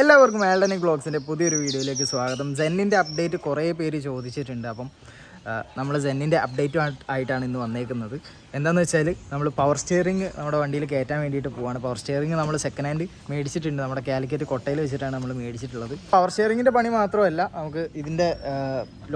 എല്ലാവർക്കും ആൽഡനിക് ബ്ലോഗ്സിന്റെ പുതിയൊരു വീഡിയോയിലേക്ക് സ്വാഗതം. സെന്നിന്റെ അപ്ഡേറ്റ് കുറേ പേര് ചോദിച്ചിട്ടുണ്ട്. അപ്പം നമ്മൾ സെന്നിന്റെ അപ്ഡേറ്റ് ആയിട്ടാണ് ഇന്ന് വന്നേക്കുന്നത്. എന്താണെന്ന് വെച്ചാൽ നമ്മൾ പവർ സ്റ്റിയറിംഗ് നമ്മുടെ വണ്ടിയിൽ കയറ്റാൻ വേണ്ടിയിട്ട് പോവാണ്. പവർ സ്റ്റിയറിംഗ് നമ്മൾ സെക്കൻഡ് ഹാൻഡ് മേടിച്ചിട്ടുണ്ട്. നമ്മുടെ കാലിക്കറ്റ് കൊട്ടയിൽ വെച്ചിട്ടാണ് നമ്മൾ മേടിച്ചിട്ടുള്ളത്. പവർ സ്റ്റിയറിങ്ങിന്റെ പണി മാത്രമല്ല നമുക്ക് ഇതിന്റെ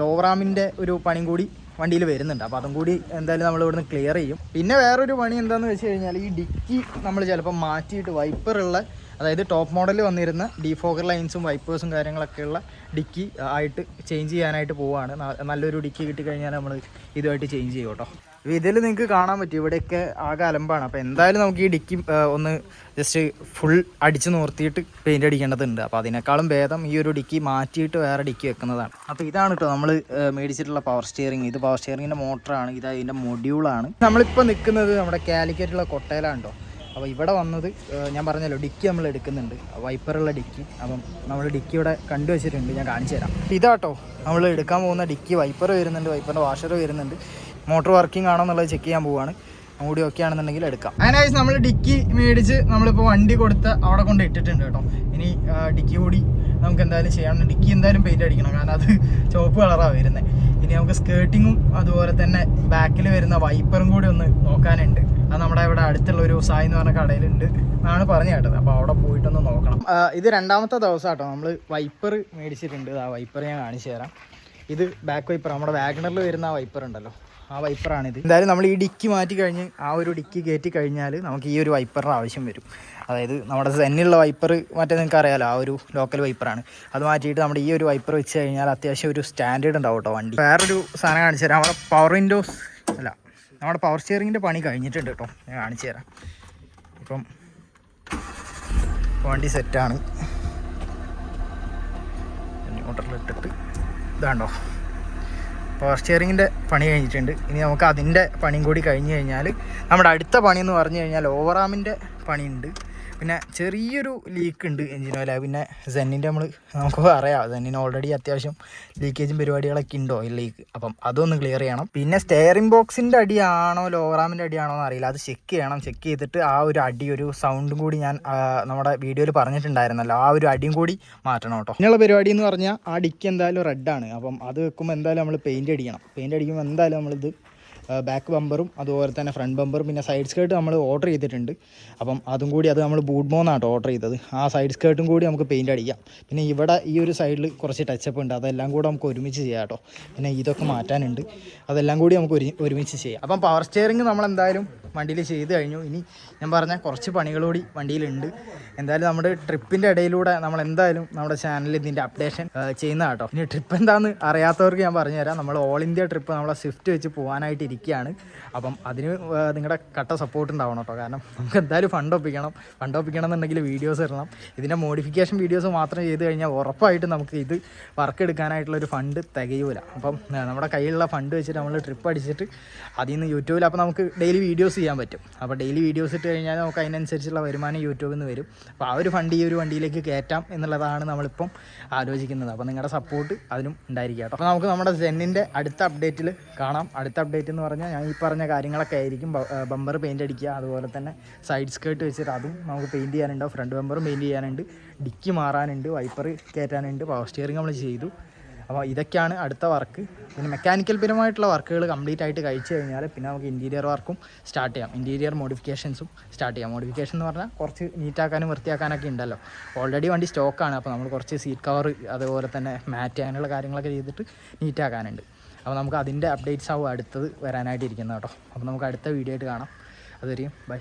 ലോവറാമിന്റെ ഒരു പണിയും കൂടി വണ്ടിയിൽ വരുന്നുണ്ട്. അപ്പോൾ അതും കൂടി എന്തായാലും നമ്മൾ ഇവിടുന്ന് ക്ലിയർ ചെയ്യും. പിന്നെ വേറൊരു പണി എന്താണെന്ന് വെച്ച് കഴിഞ്ഞാൽ ഈ ഡിക്കി നമ്മൾ ചിലപ്പോൾ മാറ്റിയിട്ട് വൈപ്പറുള്ള അതായത് ടോപ്പ് മോഡൽ വന്നിരുന്ന ഡിഫോഗർ ലൈൻസും വൈപ്പേഴ്സും കാര്യങ്ങളൊക്കെയുള്ള ഡിക്കി ആയിട്ട് ചേഞ്ച് ചെയ്യാനായിട്ട് പോവുകയാണ് നല്ലൊരു ഡിക്കി കിട്ടിക്കഴിഞ്ഞാൽ നമ്മൾ ഇതുമായിട്ട് ചേഞ്ച് ചെയ്യും കേട്ടോ. അപ്പോൾ ഇതിൽ നിങ്ങൾക്ക് കാണാൻ പറ്റും. ഇവിടെയൊക്കെ ആകെ അലമ്പാണ്. അപ്പോൾ എന്തായാലും നമുക്ക് ഈ ഡിക്കി ഒന്ന് ജസ്റ്റ് ഫുൾ അടിച്ച് നിർത്തിയിട്ട് പെയിന്റ് അടിക്കേണ്ടതുണ്ട്. അപ്പോൾ അതിനേക്കാളും ഭേദം ഈ ഒരു ഡിക്കി മാറ്റിയിട്ട് വേറെ ഡിക്കി വെക്കുന്നതാണ്. അപ്പോൾ ഇതാണ് കേട്ടോ നമ്മൾ മേടിച്ചിട്ടുള്ള പവർ സ്റ്റിയറിംഗ് ഇത് പവർ സ്റ്റിയറിങ്ങിന്റെ മോട്ടറാണ് ഇത് അതിന്റെ മൊഡ്യൂളാണ് നമ്മളിപ്പോൾ നിൽക്കുന്നത് നമ്മുടെ കാലിക്കറ്റുള്ള കൊട്ടയിലാണ് കേട്ടോ. അപ്പോൾ ഇവിടെ വന്നത് ഞാൻ പറഞ്ഞല്ലോ ഡിക്കി നമ്മൾ എടുക്കുന്നുണ്ട്. വൈപ്പറുള്ള ഡിക്കി. അപ്പം നമ്മൾ ഡിക്കി ഇവിടെ കണ്ടു വെച്ചിട്ടുണ്ട് ഞാൻ കാണിച്ചു തരാം. ഇതാട്ടോ നമ്മൾ എടുക്കാൻ പോകുന്ന ഡിക്കി. വൈപ്പർ വരുന്നുണ്ട് വൈപ്പറിന്റെ വാഷർ വരുന്നുണ്ട്. മോട്ടോർ വർക്കിംഗ് ആണോ എന്നുള്ളത് ചെക്ക് ചെയ്യാൻ പോവുകയാണ് അങ്ങോട്ട് ഒക്കെ ആണെന്നുണ്ടെങ്കിൽ എടുക്കാം. അങ്ങനെ നമ്മൾ ഡിക്കി മേടിച്ച് നമ്മളിപ്പോൾ വണ്ടി കൊടുത്ത് അവിടെ കൊണ്ട് ഇട്ടിട്ടുണ്ട് കേട്ടോ. ഇനി ഡിക്കി കൂടി നമുക്ക് എന്തായാലും ചെയ്യണം ഡിക്കി എന്തായാലും പെയിന്റ് അടിക്കണം കാരണം അത് ചുവപ്പ് കളറാണ് വരുന്നത് ഇനി നമുക്ക് സ്കേർട്ടിങ്ങും അതുപോലെ തന്നെ ബാക്കിൽ വരുന്ന വൈപ്പറും കൂടി ഒന്ന് നോക്കാനുണ്ട്. അത് നമ്മുടെ ഇവിടെ അടുത്തുള്ള ഒരു സായി എന്ന് പറഞ്ഞ കടയിലുണ്ട്. എന്നാണ് പറഞ്ഞു കേട്ടത്. അപ്പോൾ അവിടെ പോയിട്ടൊന്ന് നോക്കണം. ഇത് രണ്ടാമത്തെ ദിവസം കേട്ടോ. നമ്മൾ വൈപ്പർ മേടിച്ചിട്ടുണ്ട്. ആ വൈപ്പർ ഞാൻ കാണിച്ചു തരാം. ഇത് ബാക്ക് വൈപ്പർ നമ്മുടെ വാഗണറിൽ വരുന്ന ആ വൈപ്പർ ഉണ്ടല്ലോ. ആ വൈപ്പറാണിത് എന്തായാലും നമ്മൾ ഈ ഡിക്കി മാറ്റി കഴിഞ്ഞ് ആ ഒരു ഡിക്കി കയറ്റി കഴിഞ്ഞാൽ നമുക്ക് ഈ ഒരു വൈപ്പറിന്റെ ആവശ്യം വരും. അതായത് നമ്മുടെ സെന്നിലുള്ള വൈപ്പർ മറ്റേ നിങ്ങൾക്ക് അറിയാലോ ആ ഒരു ലോക്കൽ വൈപ്പറാണ് അത് മാറ്റിയിട്ട് നമ്മുടെ ഈ ഒരു വൈപ്പർ വെച്ച് കഴിഞ്ഞാൽ അത്യാവശ്യം ഒരു സ്റ്റാൻഡേർഡ് ഉണ്ടാവും കേട്ടോ വണ്ടി. വേറൊരു സാധനം കാണിച്ചു തരാം. നമ്മുടെ പവർ വിൻഡോസ് നമ്മുടെ പവർ സ്റ്റിയറിങ്ങിന്റെ പണി കഴിഞ്ഞിട്ടുണ്ട് കേട്ടോ. ഞാൻ കാണിച്ചു തരാം. ഇപ്പം വണ്ടി സെറ്റാണ് ന്യൂട്രലിട്ടിട്ട് ഇതാണ്ടോ. പവർ സ്റ്റിയറിങ്ങിന്റെ പണി കഴിഞ്ഞിട്ടുണ്ട്. ഇനി നമുക്ക് അതിന്റെ പണിയും കൂടി കഴിഞ്ഞ് കഴിഞ്ഞാൽ നമ്മുടെ അടുത്ത പണി എന്ന് പറഞ്ഞു കഴിഞ്ഞാൽ ഓവറാമിന്റെ പണിയുണ്ട്. പിന്നെ ചെറിയൊരു ലീക്ക് ഉണ്ട് എഞ്ചിൻ പിന്നെ സെന്നിന്റെ നമ്മൾ നമുക്ക് പറയാം. സെന്നിന് ഓൾറെഡി അത്യാവശ്യം ലീക്കേജും പരിപാടികളൊക്കെ ഉണ്ടോ ഈ ലീക്ക് അപ്പം അതൊന്ന് ക്ലിയർ ചെയ്യണം. പിന്നെ സ്റ്റെയറിംഗ് ബോക്സിന്റെ അടിയാണോ ലോറാമിന്റെ അടിയാണോ എന്ന് അറിയില്ല. അത് ചെക്ക് ചെയ്യണം. ചെക്ക് ചെയ്തിട്ട് ആ ഒരു അടി ഒരു സൗണ്ടും കൂടി ഞാൻ നമ്മുടെ വീഡിയോയിൽ പറഞ്ഞിട്ടുണ്ടായിരുന്നല്ലോ. ആ ഒരു അടിയും കൂടി മാറ്റണം കേട്ടോ. ഇനിയുള്ള പരിപാടി എന്ന് പറഞ്ഞാൽ ആ ഡിക്ക് എന്തായാലും റെഡാണ് അപ്പം അത് വെക്കുമ്പോൾ എന്തായാലും നമ്മൾ പെയിന്റ് അടിക്കണം. പെയിന്റ് അടിക്കുമ്പോൾ എന്തായാലും നമ്മളിത് ബാക്ക് ബമ്പറും അതുപോലെ തന്നെ ഫ്രണ്ട് ബമ്പറും പിന്നെ സൈഡ് സ്കേർട്ട് നമ്മൾ ഓർഡർ ചെയ്തിട്ടുണ്ട്. അപ്പം അതും കൂടി അത് നമ്മൾ ബൂട്ട് മോന്നാട്ടോ ഓർഡർ ചെയ്തത്. ആ സൈഡ് സ്കേർട്ടും കൂടി നമുക്ക് പെയിന്റ് അടിക്കാം. പിന്നെ ഇവിടെ ഈ ഒരു സൈഡിൽ കുറച്ച് ടച്ചപ്പ് ഉണ്ട്. അതെല്ലാം കൂടെ നമുക്ക് ഒരുമിച്ച് ചെയ്യാം കേട്ടോ പിന്നെ ഇതൊക്കെ മാറ്റാനുണ്ട്. അതെല്ലാം കൂടി നമുക്ക് ഒരുമിച്ച് ചെയ്യാം. അപ്പം പവർ സ്റ്റിയറിംഗ് നമ്മൾ എന്തായാലും വണ്ടിയിൽ ചെയ്ത് കഴിഞ്ഞു. ഇനി ഞാൻ പറഞ്ഞ കുറച്ച് പണികളോടി വണ്ടിയിലുണ്ട്. എന്തായാലും നമ്മുടെ ട്രിപ്പിന്റെ ഇടയിലൂടെ നമ്മൾ എന്തായാലും നമ്മുടെ ചാനലിൽ ഇതിന്റെ അപ്ഡേഷൻ ചെയ്യുന്ന കേട്ടോ. ഇനി ട്രിപ്പ് എന്താണെന്ന് അറിയാത്തവർക്ക് ഞാൻ പറഞ്ഞുതരാം നമ്മൾ ഓൾ ഇന്ത്യ ട്രിപ്പ് നമ്മളെ സ്വിഫ്റ്റ് വെച്ച് പോകാനായിട്ട് ഇരിക്കുകയാണ്. അപ്പം അതിന് നിങ്ങളുടെ കട്ട സപ്പോർട്ട് ഉണ്ടാവണം കേട്ടോ. കാരണം നമുക്ക് എന്തായാലും ഫണ്ട് ഒപ്പിക്കണം. ഫണ്ട് ഒപ്പിക്കണം എന്നുണ്ടെങ്കിൽ വീഡിയോസ് ഇടണം. ഇതിന്റെ മോഡിഫിക്കേഷൻ വീഡിയോസ് മാത്രം ചെയ്ത് കഴിഞ്ഞാൽ ഉറപ്പായിട്ട് നമുക്ക് ഇത് വർക്ക് എടുക്കാനായിട്ടുള്ള ഒരു ഫണ്ട് തികയൂല. അപ്പം നമ്മുടെ കയ്യിലുള്ള ഫണ്ട് വെച്ചിട്ട് നമ്മൾ ട്രിപ്പ് അടിച്ചിട്ട് അതിൽ നിന്ന് യൂട്യൂബിൽ അപ്പോൾ നമുക്ക് ഡെയിലി വീഡിയോസ് ചെയ്യാൻ പറ്റും. അപ്പോൾ ഡെയിലി വീഡിയോസ് ഇട്ട് കഴിഞ്ഞാൽ നമുക്ക് അതിനനുസരിച്ചുള്ള വരുമാനം യൂട്യൂബിൽ നിന്ന് വരും. അപ്പോൾ ആ ഒരു ഫണ്ട് ഈ ഒരു വണ്ടിയിലേക്ക് കയറ്റാം എന്നുള്ളതാണ് നമ്മളിപ്പം ആലോചിക്കുന്നത്. അപ്പോൾ നിങ്ങളുടെ സപ്പോർട്ട് അതിനും ഉണ്ടായിരിക്കുക അപ്പോൾ നമുക്ക് നമ്മുടെ സെന്നിന്റെ അടുത്ത അപ്ഡേറ്റിൽ കാണാം. അടുത്ത അപ്ഡേറ്റ് എന്ന് പറഞ്ഞാൽ ഞാൻ ഈ പറഞ്ഞ കാര്യങ്ങളൊക്കെ ആയിരിക്കും ബമ്പർ പെയിന്റ് അടിക്കുക. അതുപോലെ തന്നെ സൈഡ് സ്കേർട്ട് വെച്ചിട്ട് അതും നമുക്ക് പെയിന്റ് ചെയ്യാനുണ്ടാവും ഫ്രണ്ട് ബമ്പറും പെയിന്റ് ചെയ്യാനുണ്ട്. ഡിക്കി മാറാനുണ്ട്. വൈപ്പർ കയറ്റാനുണ്ട്. പവർ സ്റ്റിയറിംഗ് നമ്മൾ ചെയ്തു. അപ്പോൾ ഇതൊക്കെയാണ് അടുത്ത വർക്ക്. പിന്നെ മെക്കാനിക്കൽ പരമായിട്ടുള്ള വർക്കുകൾ കംപ്ലീറ്റ് ആയിട്ട് കഴിച്ചു കഴിഞ്ഞാൽ പിന്നെ നമുക്ക് ഇന്റീരിയർ വർക്കും സ്റ്റാർട്ട് ചെയ്യാം. ഇന്റീരിയർ മോഡിഫിക്കേഷൻസും സ്റ്റാർട്ട് ചെയ്യാം. മോഡിഫിക്കേഷൻ എന്ന് പറഞ്ഞാൽ കുറച്ച് നീറ്റാക്കാനും വൃത്തിയാക്കാനൊക്കെ ഉണ്ടല്ലോ. ഓൾറെഡി വണ്ടി സ്റ്റോക്കാണ് അപ്പോൾ നമ്മൾ കുറച്ച് സീറ്റ് കവർ അതുപോലെ തന്നെ മാറ്റ് അങ്ങനെയുള്ള കാര്യങ്ങളൊക്കെ ചെയ്തിട്ട് നീറ്റാക്കാനുണ്ട് അപ്പോൾ നമുക്ക് അതിന്റെ അപ്ഡേറ്റ്സ് ആവും അടുത്തത് വരാനായിട്ടിരിക്കുന്നത് കേട്ടോ. അപ്പോൾ നമുക്ക് അടുത്ത വീഡിയോ ആയിട്ട് കാണാം. അതുവരെയും ബൈ